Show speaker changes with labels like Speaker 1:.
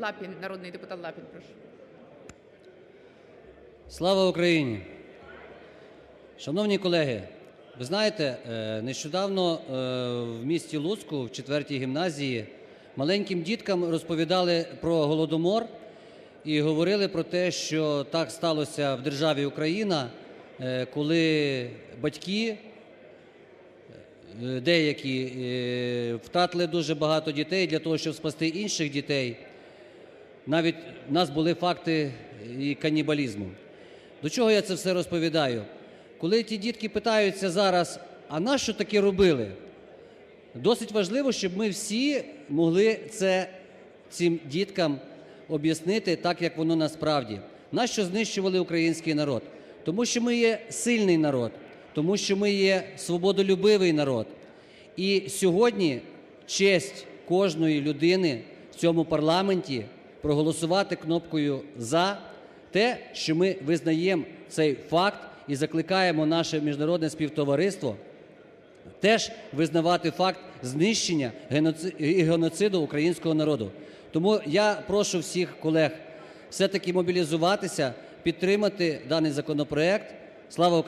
Speaker 1: Лапін, народний депутат Лапін, прошу.
Speaker 2: Слава Україні! Шановні колеги, ви знаєте, е, нещодавно е, в місті Луцьку, в 4-й гімназії, маленьким діткам розповідали про Голодомор і говорили про те, що так сталося в державі Україна, е, коли батьки деякі втратили дуже багато дітей для того, щоб спасти інших дітей. Навіть в нас були факти і канібалізму. До чого я це все розповідаю? Коли ті дітки питаються зараз, а на що таке робили? Досить важливо, щоб ми всі могли це цим діткам об'яснити так, як воно насправді. Нащо знищували український народ? Тому що ми є сильний народ, тому що ми є свободолюбивий народ. І сьогодні честь кожної людини в цьому парламенті проголосувати кнопкою за те, що ми визнаємо цей факт і закликаємо наше міжнародне співтовариство теж визнавати факт знищення і геноциду українського народу. Тому я прошу всіх колег все-таки мобілізуватися, підтримати даний законопроект. Слава Україні!